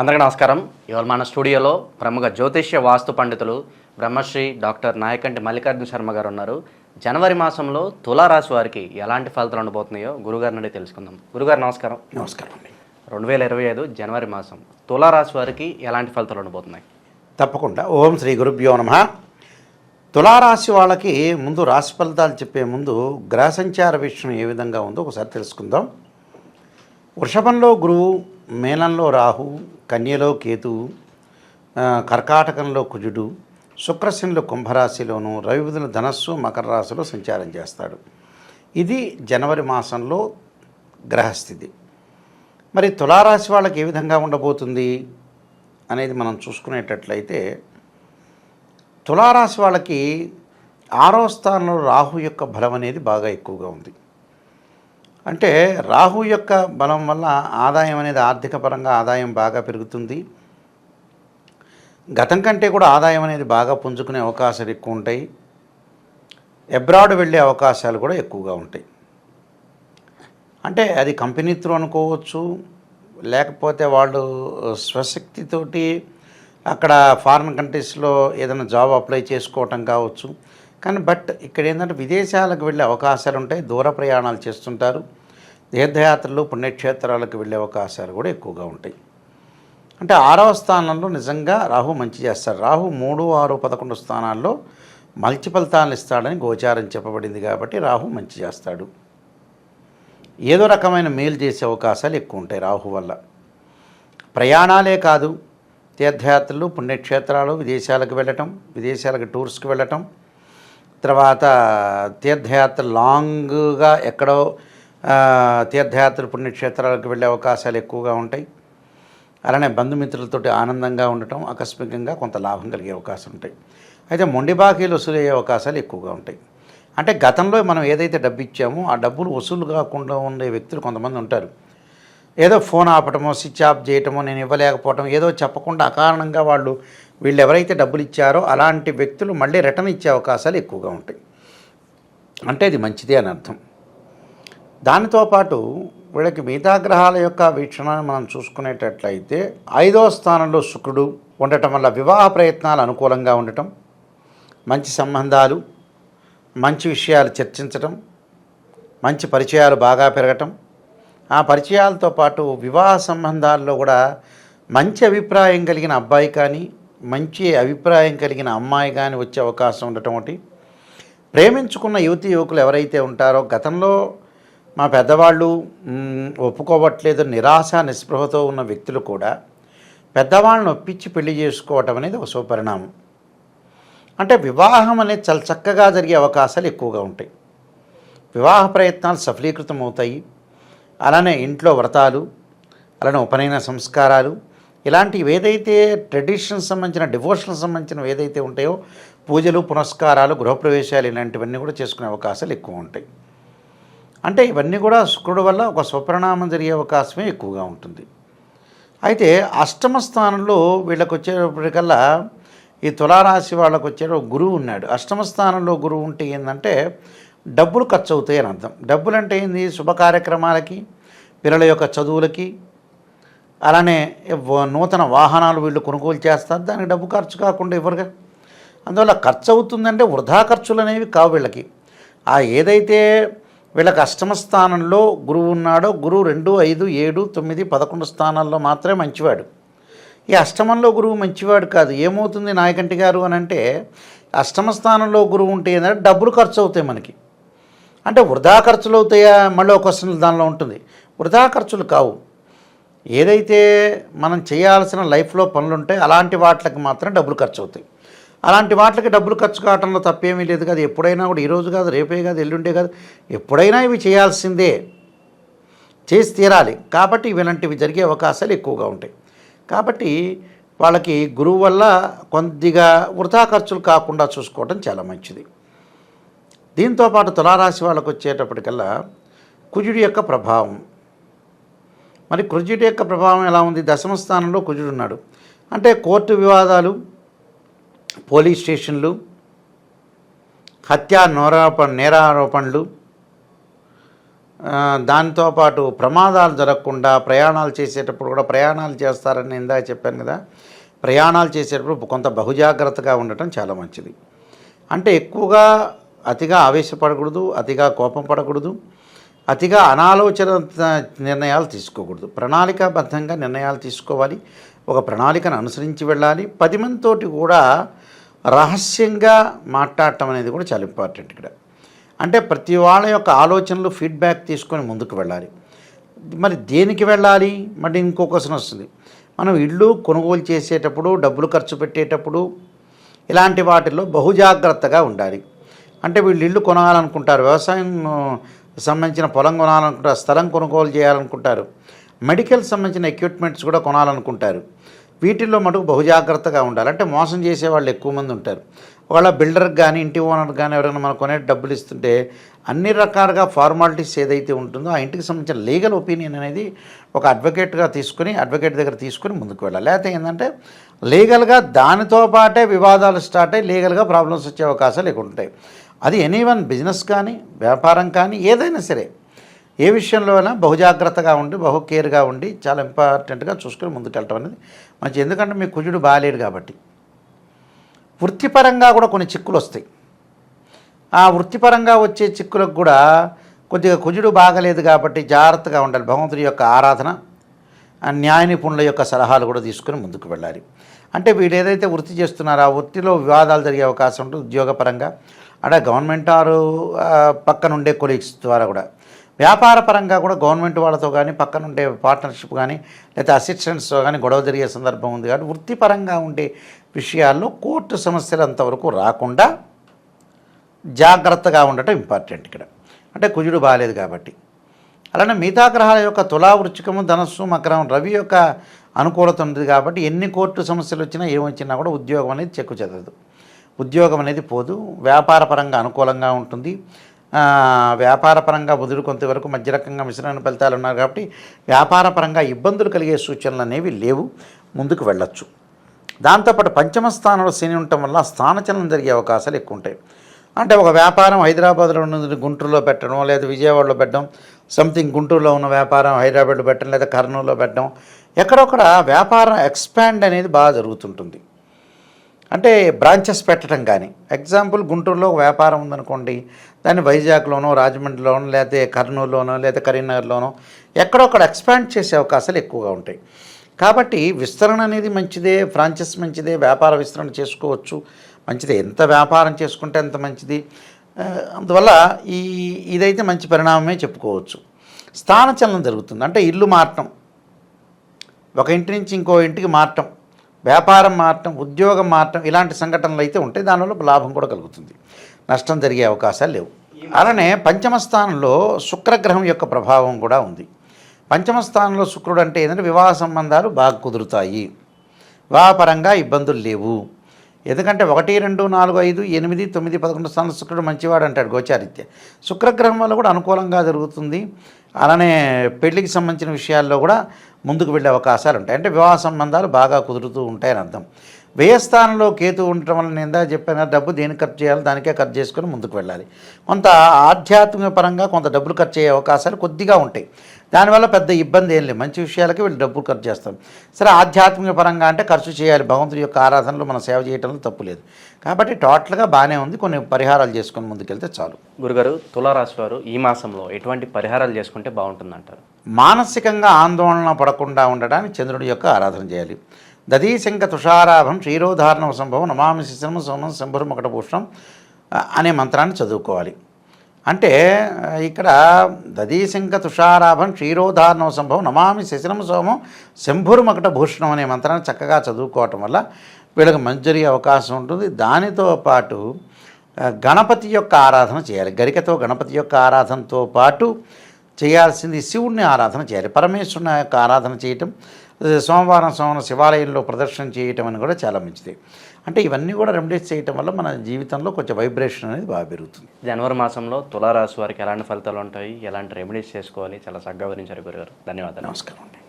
అందరికీ నమస్కారం. ఇవాళ మన స్టూడియోలో ప్రముఖ జ్యోతిష్య వాస్తు పండితులు బ్రహ్మశ్రీ డాక్టర్ నాయకంటి మల్లికార్జున శర్మ గారు ఉన్నారు. జనవరి మాసంలో తులారాశి వారికి ఎలాంటి ఫలితాలు ఉండబోతున్నాయో గురుగారి నుండి తెలుసుకుందాం. గురుగారు నమస్కారం. నమస్కారం అండి. రెండు వేల ఇరవై ఐదు జనవరి మాసం తులారాశి వారికి ఎలాంటి ఫలితాలు ఉండబోతున్నాయి? తప్పకుండా. ఓం శ్రీ గురుభ్యో నమ. తులారాశి వాళ్ళకి ముందు రాశి ఫలితాలు చెప్పే ముందు గ్రహ సంచార విషయం ఏ విధంగా ఉందో ఒకసారి తెలుసుకుందాం. వృషభంలో గురువు మేనంలో రాహు కన్యలో కేతువు కర్కాటకంలో కుజుడు శుక్రశనులు కుంభరాశిలోను రవిబుధులు ధనస్సు మకర రాశిలో సంచారం చేస్తాడు. ఇది జనవరి మాసంలో గ్రహస్థితి. మరి తులారాశి వాళ్ళకి ఏ విధంగా ఉండబోతుంది అనేది మనం చూసుకునేటట్లయితే తులారాశి వాళ్ళకి ఆరో స్థానంలో రాహు యొక్క బలం అనేది బాగా ఎక్కువగా ఉంది. అంటే రాహు యొక్క బలం వల్ల ఆదాయం అనేది ఆర్థిక పరంగా ఆదాయం బాగా పెరుగుతుంది. గతం కంటే కూడా ఆదాయం అనేది బాగా పుంజుకునే అవకాశాలు ఎక్కువ ఉంటాయి. అబ్రాడ్ వెళ్ళే అవకాశాలు కూడా ఎక్కువగా ఉంటాయి. అంటే అది కంపెనీ త్రూ అనుకోవచ్చు లేకపోతే వాళ్ళు స్వశక్తితోటి అక్కడ ఫారిన్ కంట్రీస్లో ఏదైనా జాబ్ అప్లై చేసుకోవటం కావచ్చు. కానీ బట్ ఇక్కడ ఏంటంటే విదేశాలకు వెళ్ళే అవకాశాలు ఉంటాయి దూర ప్రయాణాలు చేస్తుంటారు. తీర్థయాత్రలు పుణ్యక్షేత్రాలకు వెళ్ళే అవకాశాలు కూడా ఎక్కువగా ఉంటాయి. అంటే ఆరవ స్థానంలో నిజంగా రాహు మంచి చేస్తాడు. రాహు మూడు ఆరు పదకొండు స్థానాల్లో మంచి ఫలితాలను ఇస్తాడని గోచారం చెప్పబడింది కాబట్టి రాహు మంచి చేస్తాడు. ఏదో రకమైన మేలు చేసే అవకాశాలు ఎక్కువ ఉంటాయి రాహు వల్ల. ప్రయాణాలే కాదు తీర్థయాత్రలు పుణ్యక్షేత్రాలు విదేశాలకు వెళ్ళటం విదేశాలకు టూర్స్కి వెళ్ళటం తర్వాత తీర్థయాత్ర లాంగ్గా ఎక్కడో తీర్థయాత్ర పుణ్యక్షేత్రాలకు వెళ్ళే అవకాశాలు ఎక్కువగా ఉంటాయి. అలానే బంధుమిత్రులతోటి ఆనందంగా ఉండటం ఆకస్మికంగా కొంత లాభం కలిగే అవకాశం ఉంటాయి. అయితే మొండి బాకీలు వసూలు అయ్యే అవకాశాలు ఎక్కువగా ఉంటాయి. అంటే గతంలో మనం ఏదైతే డబ్బు ఇచ్చామో ఆ డబ్బులు వసూలు కాకుండా ఉండే వ్యక్తులు కొంతమంది ఉంటారు. ఏదో ఫోన్ ఆపటమో స్విచ్ ఆఫ్ చేయటమో నేను ఇవ్వలేకపోవటం ఏదో చెప్పకుండా అకారణంగా వాళ్ళు వీళ్ళు ఎవరైతే డబ్బులు ఇచ్చారో అలాంటి వ్యక్తులు మళ్ళీ రిటర్న్ ఇచ్చే అవకాశాలు ఎక్కువగా ఉంటాయి. అంటే ఇది మంచిదే అని అర్థం. దానితో పాటు వీళ్ళకి మిగతా గ్రహాల యొక్క వీక్షణను మనం చూసుకునేటట్లయితే ఐదో స్థానంలో శుక్రుడు ఉండటం వల్ల వివాహ ప్రయత్నాలు అనుకూలంగా ఉండటం మంచి సంబంధాలు మంచి విషయాలు చర్చించటం మంచి పరిచయాలు బాగా పెరగటం ఆ పరిచయాలతో పాటు వివాహ సంబంధాల్లో కూడా మంచి అభిప్రాయం కలిగిన అబ్బాయి కానీ మంచి అభిప్రాయం కలిగిన అమ్మాయి కానీ వచ్చే అవకాశం ఉండటం ఒకటి. ప్రేమించుకున్న యువతి యువకులు ఎవరైతే ఉంటారో గతంలో మా పెద్దవాళ్ళు ఒప్పుకోవట్లేదు నిరాశ నిస్పృహతో ఉన్న వ్యక్తులు కూడా పెద్దవాళ్ళని ఒప్పించి పెళ్ళి చేసుకోవటం అనేది ఒక శుభపరిణామం అంటే వివాహం అనేది చాలా చక్కగా జరిగే అవకాశాలు ఎక్కువగా ఉంటాయి. వివాహ ప్రయత్నాలు సఫలీకృతం అవుతాయి అలానే ఇంట్లో వ్రతాలు అలానే ఉపనయన సంస్కారాలు ఇలాంటివి ఏదైతే ట్రెడిషన్ సంబంధించిన డివోషన్ సంబంధించినవి ఏదైతే ఉంటాయో పూజలు పునస్కారాలు గృహప్రవేశాలు ఇలాంటివన్నీ కూడా చేసుకునే అవకాశాలు ఎక్కువ ఉంటాయి. అంటే ఇవన్నీ కూడా శుక్రుడు వల్ల ఒక స్వపరిణామం జరిగే అవకాశమే ఎక్కువగా ఉంటుంది. అయితే అష్టమ స్థానంలో వీళ్ళకి వచ్చేటప్పటికల్లా ఈ తులారాశి వాళ్ళకు వచ్చే గురువు ఉన్నాడు. అష్టమ స్థానంలో గురువు ఉంటే ఏంటంటే డబ్బులు ఖర్చు అవుతాయి అని అర్థం. డబ్బులు అంటే ఏంది? శుభ కార్యక్రమాలకి పిల్లల యొక్క చదువులకి అలానే నూతన వాహనాలు వీళ్ళు కొనుగోలు చేస్తారు. దానికి డబ్బు ఖర్చు కాకుండా ఇవ్వరుగా అందువల్ల ఖర్చు అవుతుందంటే వృధా ఖర్చులు అనేవి కావు వీళ్ళకి. ఆ ఏదైతే వీళ్ళకి అష్టమ స్థానంలో గురువు ఉన్నాడో గురువు రెండు ఐదు ఏడు తొమ్మిది పదకొండు స్థానాల్లో మాత్రమే మంచివాడు. ఈ అష్టమంలో గురువు మంచివాడు కాదు. ఏమవుతుంది నాయకంటి గారు అని అంటే అష్టమ స్థానంలో గురువు ఉంటే ఏంటంటే డబ్బులు ఖర్చు అవుతాయి మనకి. అంటే వృధా ఖర్చులు అవుతాయా? మళ్ళీ ఒక క్వశ్చన్ దానిలో ఉంటుంది. వృధా ఖర్చులు కావు. ఏదైతే మనం చేయాల్సిన లైఫ్లో పనులు ఉంటాయి అలాంటి వాటికి మాత్రం డబ్బులు ఖర్చు అవుతాయి అలాంటి వాటికి డబ్బులు ఖర్చు కావడంలో తప్పేమీ లేదు కదా. ఎప్పుడైనా కూడా ఈరోజు కాదు రేపే కాదు ఎల్లుండే కాదు ఎప్పుడైనా ఇవి చేయాల్సిందే. చేసి తీరాలి. కాబట్టి ఇలాంటివి జరిగే అవకాశాలు ఎక్కువగా ఉంటాయి. కాబట్టి వాళ్ళకి గురువు వల్ల కొద్దిగా వృధా ఖర్చులు కాకుండా చూసుకోవడం చాలా మంచిది. దీంతోపాటు తులారాశి వాళ్ళకు వచ్చేటప్పటికల్లా కుజుడి యొక్క ప్రభావం. మరి కుజుడి యొక్క ప్రభావం ఎలా ఉంది? దశమ స్థానంలో కుజుడు ఉన్నాడు. అంటే కోర్టు వివాదాలు పోలీస్ స్టేషన్లు హత్యా నేరాప నేరారోపణలు దాంతోపాటు పాటు ప్రమాదాలు జరగకుండా ప్రయాణాలు చేసేటప్పుడు కూడా ప్రయాణాలు చేస్తారని ఇందాక చెప్పాను కదా ప్రయాణాలు చేసేటప్పుడు కొంత బహుజాగ్రత్తగా ఉండటం చాలా మంచిది. అంటే ఎక్కువగా అతిగా ఆవేశపడకూడదు అతిగా కోపం పడకూడదు అతిగా అనాలోచన నిర్ణయాలు తీసుకోకూడదు. ప్రణాళికాబద్ధంగా నిర్ణయాలు తీసుకోవాలి ఒక ప్రణాళికను అనుసరించి వెళ్ళాలి. పది మందితోటి కూడా రహస్యంగా మాట్లాడటం అనేది కూడా చాలా ఇంపార్టెంట్ ఇక్కడ. అంటే ప్రతి వాళ్ళ యొక్క ఆలోచనలు ఫీడ్బ్యాక్ తీసుకొని ముందుకు వెళ్ళాలి. మరి దేనికి వెళ్ళాలి? మరి ఇంకో క్వశ్చన్ వస్తుంది. మనం ఇల్లు కొనుగోలు చేసేటప్పుడు డబ్బులు ఖర్చు పెట్టేటప్పుడు ఇలాంటి వాటిల్లో బహుజాగ్రత్తగా ఉండాలి. అంటే వీళ్ళు ఇల్లు కొనాలనుకుంటారు వ్యవసాయం సంబంధించిన పొలం కొనాలనుకుంటారు స్థలం కొనుగోలు చేయాలనుకుంటారు. మెడికల్ సంబంధించిన ఎక్విప్మెంట్స్ కూడా కొనాలనుకుంటారు. వీటిల్లో మటుకు బహుజాగ్రత్తగా ఉండాలి. అంటే మోసం చేసే వాళ్ళు ఎక్కువ మంది ఉంటారు. వాళ్ళ బిల్డర్కి కానీ ఇంటి ఓనర్కి కానీ ఎవరైనా మనం కొనే డబ్బులు ఇస్తుంటే అన్ని రకాలుగా ఫార్మాలిటీస్ ఏదైతే ఉంటుందో ఆ ఇంటికి సంబంధించిన లీగల్ ఒపీనియన్ అనేది ఒక అడ్వకేట్గా తీసుకుని అడ్వకేట్ దగ్గర తీసుకుని ముందుకు వెళ్ళాలి. లేకపోతే ఏంటంటే లీగల్గా దానితో పాటే వివాదాలు స్టార్ట్ అయ్యి లీగల్గా ప్రాబ్లమ్స్ వచ్చే అవకాశాలు ఎక్కువ ఉంటాయి. అది ఎనీవన్ బిజినెస్ కానీ వ్యాపారం కానీ ఏదైనా సరే ఏ విషయంలో అయినా బహుజాగ్రత్తగా ఉండి బహు కేర్గా ఉండి చాలా ఇంపార్టెంట్గా చూసుకొని ముందుకెళ్ళటం అనేది మంచి ఎందుకంటే మీ కుజుడు బాగాలేడు కాబట్టి. వృత్తిపరంగా కూడా కొన్ని చిక్కులు వస్తాయి. ఆ వృత్తిపరంగా వచ్చే చిక్కులకు కూడా కొద్దిగా కుజుడు బాగలేదు కాబట్టి జాగ్రత్తగా ఉండాలి. భగవంతుడి యొక్క ఆరాధన న్యాయ నిపుణుల యొక్క సలహాలు కూడా తీసుకుని ముందుకు వెళ్ళాలి. అంటే వీళ్ళు ఏదైతే వృత్తి చేస్తున్నారో ఆ వృత్తిలో వివాదాలు జరిగే అవకాశం ఉంటుంది ఉద్యోగపరంగా. అంటే గవర్నమెంట్ ఆరు పక్కనుండే కొలీగ్స్ ద్వారా కూడా. వ్యాపార పరంగా కూడా గవర్నమెంట్ వాళ్ళతో కానీ పక్కన ఉండే పార్ట్నర్షిప్ కానీ లేకపోతే అసిస్టెంట్స్తో కానీ గొడవ జరిగే సందర్భం ఉంది. కాబట్టి వృత్తిపరంగా ఉండే విషయాల్లో కోర్టు సమస్యలు అంతవరకు రాకుండా జాగ్రత్తగా ఉండటం ఇంపార్టెంట్ ఇక్కడ. అంటే కుజుడు బాగాలేదు కాబట్టి. అలానే మిగతా గ్రహాల యొక్క తులా వృచ్చికము ధనస్సు మకరం రవి యొక్క అనుకూలత ఉంది కాబట్టి ఎన్ని కోర్టు సమస్యలు వచ్చినా ఏమొచ్చినా కూడా ఉద్యోగం అనేది చెక్కు చెదరదు. ఉద్యోగం అనేది పోదు. వ్యాపార పరంగా అనుకూలంగా ఉంటుంది. వ్యాపారపరంగా వదులు బుధుడు కొంతవరకు మధ్య రకంగా ఫలితాలు ఉన్నారు కాబట్టి వ్యాపారపరంగా ఇబ్బందులు కలిగే సూచనలు అనేవి లేవు. ముందుకు వెళ్ళొచ్చు. దాంతోపాటు పంచమ స్థానంలో శని ఉండటం వల్ల స్థానచలనం జరిగే అవకాశాలు ఎక్కువ ఉంటాయి. అంటే ఒక వ్యాపారం హైదరాబాద్లో ఉన్నది గుంటూరులో పెట్టడం లేదా విజయవాడలో పెట్టడం సంథింగ్ గుంటూరులో ఉన్న వ్యాపారం హైదరాబాద్లో పెట్టడం లేదా కర్నూలులో పెట్టడం ఎక్కడొక్కడ వ్యాపారం ఎక్స్పాండ్ అనేది బాగా జరుగుతుంటుంది. అంటే బ్రాంచెస్ పెట్టడం కానీ. ఎగ్జాంపుల్ గుంటూరులో వ్యాపారం ఉందనుకోండి. దాన్ని వైజాగ్లోనో రాజమండ్రిలోనో లేకపోతే కర్నూలులోనో లేదా కరీంనగర్లోనో ఎక్కడొక్కడ ఎక్స్పాండ్ చేసే అవకాశాలు ఎక్కువగా ఉంటాయి. కాబట్టి విస్తరణ అనేది మంచిదే ఫ్రాంచెస్ మంచిదే వ్యాపార విస్తరణ చేసుకోవచ్చు. మంచిదే ఎంత వ్యాపారం చేసుకుంటే అంత మంచిది. అందువల్ల ఈ ఇదైతే మంచి పరిణామమే చెప్పుకోవచ్చు. స్థానచలనం జరుగుతుంది. అంటే ఇల్లు మారటం. ఒక ఇంటి నుంచి ఇంకో ఇంటికి మారటం. వ్యాపారం మారటం ఉద్యోగం మారటం ఇలాంటి సంఘటనలు అయితే ఉంటాయి దానివల్ల లాభం కూడా కలుగుతుంది. నష్టం జరిగే అవకాశాలు లేవు. అలానే పంచమ స్థానంలో శుక్రగ్రహం యొక్క ప్రభావం కూడా ఉంది. పంచమ స్థానంలో శుక్రుడు అంటే ఏంటంటే వివాహ సంబంధాలు బాగా కుదురుతాయి. వివాహపరంగా ఇబ్బందులు లేవు. ఎందుకంటే ఒకటి రెండు నాలుగు ఐదు ఎనిమిది తొమ్మిది పదకొండు స్థానంలో శుక్రుడు మంచివాడు అంటాడు గోచారిత్య. శుక్రగ్రహం వల్ల కూడా అనుకూలంగా జరుగుతుంది. అలానే పెళ్ళికి సంబంధించిన విషయాల్లో కూడా ముందుకు వెళ్ళే అవకాశాలు ఉంటాయి. అంటే వివాహ సంబంధాలు బాగా కుదురుతూ ఉంటాయని అర్థం. వ్యయస్థానంలో కేతు ఉండటం వల్ల నిందా చెప్పిన చెప్పాను డబ్బు దేనికి ఖర్చు చేయాలి దానికే ఖర్చు చేసుకుని ముందుకు వెళ్ళాలి. కొంత ఆధ్యాత్మిక పరంగా కొంత డబ్బులు ఖర్చు అయ్యే అవకాశాలు కొద్దిగా ఉంటాయి. దానివల్ల పెద్ద ఇబ్బంది ఏం లేదు. మంచి విషయాలకి వీళ్ళు డబ్బులు ఖర్చు చేస్తాం సరే ఆధ్యాత్మిక పరంగా అంటే ఖర్చు చేయాలి. భగవంతుడి యొక్క ఆరాధనలో మనం సేవ చేయటంలో తప్పు లేదు. కాబట్టి టోటల్గా బాగానే ఉంది. కొన్ని పరిహారాలు చేసుకొని ముందుకెళ్తే చాలు. గురుగారు తులారాశి వారు ఈ మాసంలో ఎటువంటి పరిహారాలు చేసుకుంటే బాగుంటుందంటారు? మానసికంగా ఆందోళన పడకుండా ఉండడానికి చంద్రుడి యొక్క ఆరాధన చేయాలి. దదీశంక తుషారాభం క్షీరోధారణ సంభవం నమామి శిశనం సోమం శంభురం ఒకటభూషణం అనే మంత్రాన్ని చదువుకోవాలి. అంటే ఇక్కడ దదీశంక తుషారాభం క్షీరోధారణం సంభవం నమామి శశనం సోమం శంభురుమకట భూషణం అనే మంత్రాన్ని చక్కగా చదువుకోవటం వల్ల వీళ్ళకి మంచి జరిగే అవకాశం ఉంటుంది. దానితో పాటు గణపతి యొక్క ఆరాధన చేయాలి. గరికతో గణపతి యొక్క ఆరాధనతో పాటు చేయాల్సింది శివుడిని ఆరాధన చేయాలి. పరమేశ్వరుని యొక్క ఆరాధన చేయటం సోమవారం సోమవారం శివాలయంలో ప్రదర్శన చేయటం అని కూడా చాలా మంచిది. అంటే ఇవన్నీ కూడా రెమెడీస్ చేయటం వల్ల మన జీవితంలో కొంచెం వైబ్రేషన్ అనేది బాగా పెరుగుతుంది. జనవరి మాసంలో తులారాశి వారికి ఎలాంటి ఫలితాలు ఉంటాయి? ఎలాంటి రెమెడీస్ చేసుకోవాలి? చాలా చక్కగా వివరించారు గురుగారు. ధన్యవాదాలు. నమస్కారం అండి.